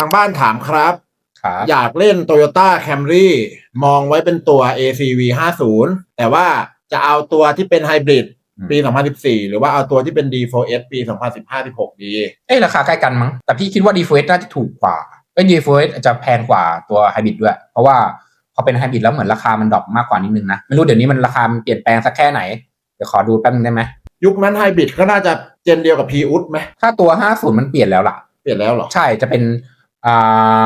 ทางบ้านถามครับ ครับอยากเล่น Toyota Camry มองไว้เป็นตัว ACV 50แต่ว่าจะเอาตัวที่เป็นไฮบริดปี 2014 หรือว่าเอาตัวที่เป็น D4S ปี 2015-16 ดี เอ้ยราคาใกล้กันมั้ง แต่พี่คิดว่า d f o s น่าจะถูกกว่าเอ้ย d f o s จะแพงกว่าตัวไฮบริดด้วย เพราะว่าพอเป็นไฮบริดแล้วเหมือนราคามันดรอปมากกว่านิดนึงนะ ไม่รู้เดี๋ยวนี้มันราคามันเปลี่ยนแปลงสักแค่ไหน เดี๋ยวขอดูแป๊บนึงได้ไหม ยุคนั้นไฮบริดก็น่าจะเจนเดียวกับ p ีอุดไหมถ้าตัว 50 มันเปลี่ยนแล้วล่ะ เปลี่ยนแล้วเหรอ ใช่ จะเป็น อ่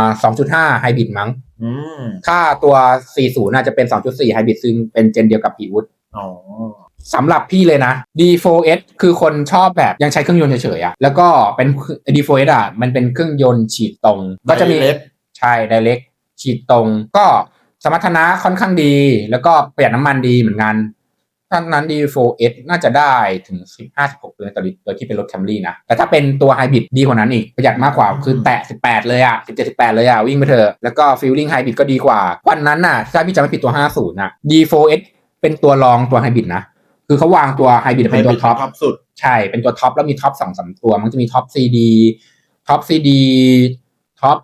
า2.5ไฮบริดมั้งอืมถ้าตัว40น่าจะเป็น2.4ไฮบริดซึ่งเป็นเจนเดียวกับ p ีวุฒอ๋อสำหรับพี่เลยนะ D4S คือคนชอบแบบยังใช้เครื่องยนต์เฉยๆอะแล้วก็เป็น D4S อะมันเป็นเครื่องยนต์ฉีดตรง ก็จะมี Direct ใช่ direct ฉีดตรงก็สมรรถนะค่อนข้างดี แล้วก็ประหยัดน้ำมันดีเหมือนกัน ท่านนั้น D4S น่าจะได้ถึง15-16เลยต่อลิตรโดยที่เป็นรถ Camry นะ แต่ถ้าเป็นตัวไฮบริดดีกว่านั้นอีก ประหยัดมากกว่า คือแตะ 18 เลยอะ17-18 เลยอะวิ่งไปเถอะ แล้วก็ฟีลลิ่งไฮบริดก็ดีกว่า วันนั้นน่ะ ถ้าพี่จำไม่ผิดตัว 50น่ะ D4S เป็นตัวรองตัวไฮบริดนะ คือเขาวางตัวไฮบริดเป็นตัวท็อปท็อปสุด ใช่ เป็นตัวท็อปแล้วมีท็อปสองสามตัว มันจะมีท็อปซีดีท็อปซีดีท็อป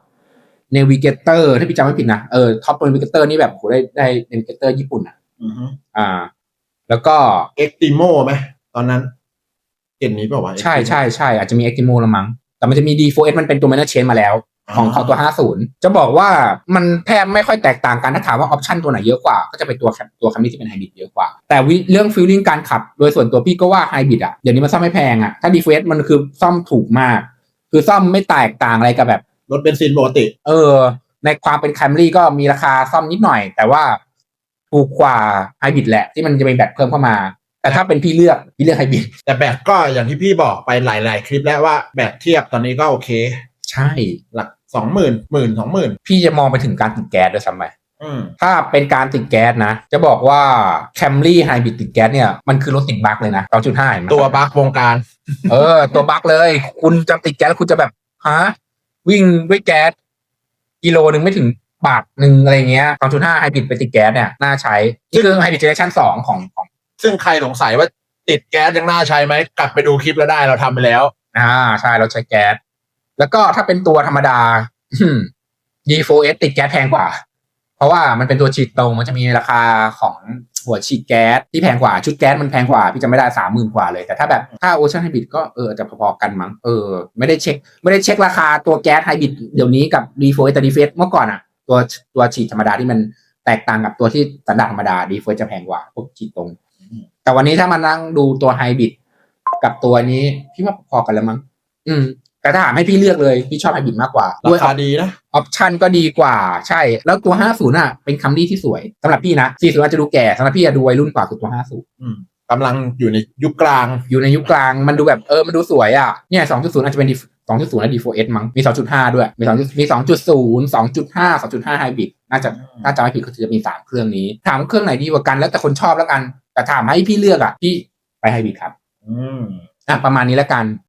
เนวิเกเตอร์ถ้าพี่จำไม่ผิดนะ เออท็อปเนวิเกเตอร์นี่แบบโหได้ได้เนวิเกเตอร์ญี่ปุ่นอะอือฮึอ่า แล้วก็เอ็กติโมไหมตอนนั้นเห็นนี้เปล่าวะ ใช่ใช่ใช่อาจจะมี e x t i m o ละมั้งแต่มันจะมี D4S มันเป็นตัว Minor Change มาแล้ว ของของตัว 50 จะบอกว่ามันแทบไม่ค่อยแตกต่างกันถ้าถามว่าออปชันตัวไหนเยอะกว่า ก็จะเป็นตัวตัวคัมรี่ที่เป็นไฮบริดเยอะกว่า แต่วิเรื่องฟีลลิ่งการขับ โดยส่วนตัวพี่ก็ว่าไฮบริดอะเดี๋ยวนี้มันซ่อมไม่แพงอะถ้า D4S มันคือซ่อมถูกมาก คือซ่อมไม่แตกต่างอะไรกับแบบ รถเบนซินปกติ เออ ในความเป็น Camry ก็มีราคาซ่อมนิดหน่อย แต่ว่า ถูกกว่าไฮบริดแหละที่มันจะมีแบตเพิ่มเข้ามา แต่ถ้าเป็นพี่เลือกพี่เลือกไฮบริดแต่แบตก็อย่างที่พี่บอกไปหลาย ๆ คลิปแล้วว่าแบตเทียบตอนนี้ก็โอเค ใช่หลักสองหมื่นหมื่นสองหมื่นพี่จะมองไปถึงการติดแก๊สด้วยซ้ำไปอืมถ้าเป็นการติดแก๊สนะ จะบอกว่า Camry Hybrid ติดแก๊สเนี่ย มันคือรถติดบั๊กเลยนะ2.5เห็นไหมตัวบักวงการ เออ ตัวบั๊กเลย คุณจะติดแก๊สแล้วคุณจะแบบฮะวิ่งด้วยแก๊สกิโลหนึ่งไม่ถึง บาทหนึ่งอะไรเงี้ย2.5 Hybrid ไปติดแก๊สเนี่ยน่าใช้นี่คือ Hybrid Generation 2ของของซึ่งใครสงสัยว่าติดแก๊สยังน่าใช้ไหมกลับไปดูคลิปแล้วได้เราทำไปแล้ว อ่าใช่เราใช้แก๊สแล้วก็ถ้าเป็นตัวธรรมดา D4S ติดแก๊สแพงกว่า เพราะว่ามันเป็นตัวฉีดตรงมันจะมีราคาของหัวฉีดแก๊สที่แพงกว่าชุดแก๊สมันแพงกว่า พี่จะไม่ได้สามหมื่นกว่าเลย แต่ถ้าแบบถ้าโอเชียนไฮบริดก็เอออาจจะพอๆกันมั้งเออ ไม่ได้เช็ค ไม่ได้เช็คราคาตัวแก๊สไฮบริดเดี๋ยวนี้กับ D4S แต่ D4S เมื่อก่อนอะ ตัวตัวฉีดธรรมดาที่มันแตกต่างกับตัวที่สันดาปธรรมดา D4S จะแพงกว่าพวกฉีดตรง แต่วันนี้ถ้ามานั่งดูตัวไฮบริดกับตัวนี้พี่ว่าพอกันแล้วมั้งอืมแต่ถ้าถามให้พี่เลือกเลยพี่ชอบไฮบริดมากกว่าราด้วยคาดีนะออปชันก็ดีกว่าใช่ แล้วตัว 50อะเป็นคัมรี่ที่สวยสำหรับพี่นะ40อาจจะดูแก่สำหรับพี่อะดูวัยรุ่นกว่าคือตัว 50อืมกำลังอยู่ในยุคกลาง อยู่ในยุคกลางมันดูแบบเออมันดูสวยอะเนี่ย2.0อาจจะเป็น D 2.0และ D4S มั้งมี2.5ด้วย มี2มี2.0 2.5 2.5ไฮบริดน่าจะน่าจะไม่ผิดก็จะมี3เครื่องนี้ ถามเครื่องไหนดีกว่ากันแล้วแต่คนชอบแล้วกัน แต่ถามให้พี่เลือกอะพี่ไปไฮบริดครับ อืมอะประมาณนี้แล้วกัน